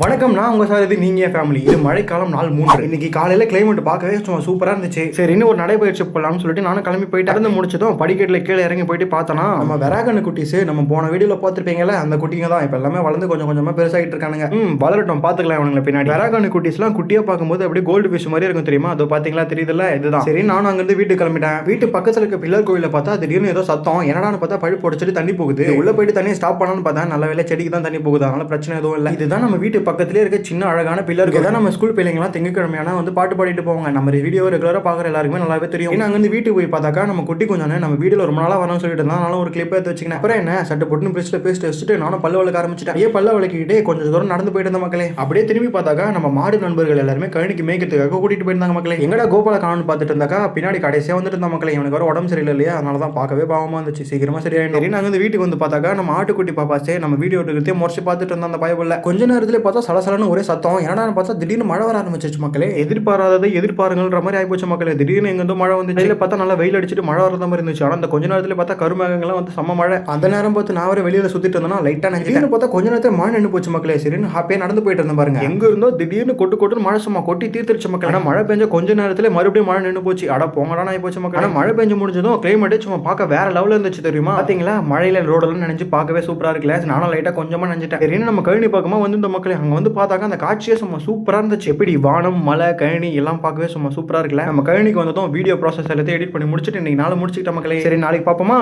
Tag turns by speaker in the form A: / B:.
A: வணக்கம் நான் உங்க சார் இது நீங்க ஃபேமிலி இது மழைக்காலம் நாள் மூன்று. இன்னைக்கு காலையில கிளைமேட் பார்க்கவே சும்மா சூப்பரா இருந்துச்சு. சரி இன்னும் ஒரு நடைபயிற்சி போகலாம்னு சொல்லிட்டு நானும் கிளம்பி போயிட்டு இறந்து முடிச்சதும் படிக்கட்டில் கீழே இறங்கி போயிட்டு பார்த்தோன்னா நம்ம வெராகனு குட்டிஸ் நம்ம போன வீடியோல பார்த்துருப்பீங்கல்ல அந்த குட்டிங்க தான். இப்போ எல்லாமே வளர்ந்து கொஞ்சம் கொஞ்சமா பெருசாகிட்டு இருக்கானுங்க. ம் வளரட்டும் பார்த்துக்கலாம் அவனுங்களை பின்னாடி. வெராகனு குட்டிஸ்லாம் குட்டியா பார்க்கும்போது அப்படியே கோல்டு ஃபிஷ் மாதிரி இருக்கும் தெரியுமா? அது பாத்தீங்களா தெரியுதுல்ல? இதுதான். சரி நானும் அங்கிருந்து வீட்டுக்கு கிளம்பிட்டேன். வீட்டு பக்கத்துல இருக்க பில்லர் கோயில பார்த்தா திடீர்னு ஏதோ சத்தம். என்னடான்னு பார்த்தா பழுப்பு உடச்சிட்டு தண்ணி போகுது. உள்ள போயிட்டு தண்ணியை ஸ்டாப் பண்ணலாம்னு பார்த்தா நல்ல வேலை செடிக்கு தான் தண்ணி போகுது. அதனால பிரச்சனை எதுவும் இல்லை. இதுதான் நம்ம வீட்டு பக்கத்துலேயே இருக்க சின்ன அழகான பில்லர் தான் நம்ம ஸ்கூல் பிள்ளைங்களாம் திங்கக்கிழமையான வந்து பாட்டு பாடிட்டு போவாங்க. நம்ம வீடியோ ரெகுலராக பார்க்குற எல்லாருக்குமே நல்லாவே தெரியும். ஏன்னா அங்கேருந்து வீட்டுக்கு போய் பார்த்தாக்கா நம்ம குட்டி கொஞ்சம் நம்ம வீடியோ ரொம்ப நாளாக வரணும்னு சொல்லிட்டு இருந்தால் அதனால ஒரு கிளிப் எடுத்து வச்சுக்கினேன். அப்புறம் என்ன? சட்டை போட்டுன்னு பேசிட்டு பேசிட்டு வச்சுட்டு நானும் பல்ல வளர்க்க ஆரம்பிச்சிட்டேன். ஏன் பல்ல வளர்க்கிட்டே கொஞ்சம் தூரம் நடந்து போயிட்டு இருந்த மக்களே. அப்படியே திரும்பி பார்த்தாக்கா நம்ம மாடு நண்பர்கள் எல்லாருமே கழனிக்கு மேய்க்கிறதுக்காக கூட்டிட்டு போயிருந்தாங்க மக்களே. எங்கடா கோபால காணும்னு பார்த்துட்டு இருந்தாக்கா பின்னாடி கடைசியாக வந்துட்டு இருந்த மக்களே இவனுக்கு வர உடம்பு சரியில்லை இல்லையா? அதனால தான் பார்க்கவே பாவமாக இருந்துச்சு. சீக்கிரமா சரியாயிடும். நாங்கள் வந்து வீட்டுக்கு வந்து பார்த்தாக்கா நம்ம ஆட்டுக்குட்டி பாப்பாச்சே நம்ம வீடியோ எடுக்கிறதே முறைச்சு பார்த்துட்டு இருந்தோம் அந்த பயபுள்ள. கொஞ்ச நேரத்தில் பார்த்தா சலசலன்னு ஒரே சத்தம். என்னடா பார்த்தா திடீர்னு மழை வர ஆரம்பிச்சிச்சு மக்களே. எதிர்பாராததை எதிர்பாருங்கன்ற மாதிரி ஆயிப்போச்சு மக்களே. திடீர்னு எங்க மழை வந்து வெளியில பார்த்தா நல்லா வெயில் அடிச்சிட்டு மழை வரத மாதிரி இருந்துச்சு. ஆனா அந்த கொஞ்ச நேரத்துல பார்த்தா கருமேகங்கள்லாம் வந்து செம்ம மழை. அந்த நேரம் பார்த்து நான் வர வெளியில சுத்திட்டு இருந்தேன்னா லைட்டா நினைச்சு பார்த்தா கொஞ்ச நேரத்துல மழை நின்று போச்சு மக்களே. சரின்னு ஹாப்பியா நடந்து போயிட்டு இருந்தேன் பாருங்க. எங்க இருந்தோ திடீர்னு கொட்டு கொட்டுன்னு மழை சும்மா கொட்டி தீர்த்துருச்சு மக்கள். ஆனா மழை பெஞ்ச கொஞ்ச நேரத்துல மறுபடியும் மழை நின்று போச்சு. அட போங்கடா ஆகி போச்சு மக்கள். ஆனா மழை பெஞ்சு முடிஞ்சதும் கிளைமேட்டே சும்மா பார்க்க வேற லெவல்ல இருந்துச்சு தெரியுமா? பாத்தீங்களா? மழையில ரோடெல்லாம் நினைச்சு பார்க்கவே சூப்பரா இருக்குல்ல. நானும் லைட்டா கொஞ்சமா நினைச்சிட்டேன். சரின்னு நம்ம கழனி பார்க்கும்போது வந்து இந்த மக்களே. அங்கே வந்து பார்த்தாக்கா அந்த காட்சியே சும்மா சூப்பராக இருந்துச்சு. எப்படி வானம் மலை கழனி எல்லாம் பார்க்கவே சும்மா சூப்பராக இருக்குல்ல? நம்ம கழனிக்கு வந்ததும் வீடியோ ப்ராசஸ் எல்லாத்தையும் எடிட் பண்ணி முடிச்சுட்டு இன்னைக்கு நாளை முடிச்சுக்கிட்ட மக்களே. சரி நாளைக்கு பார்ப்போமா?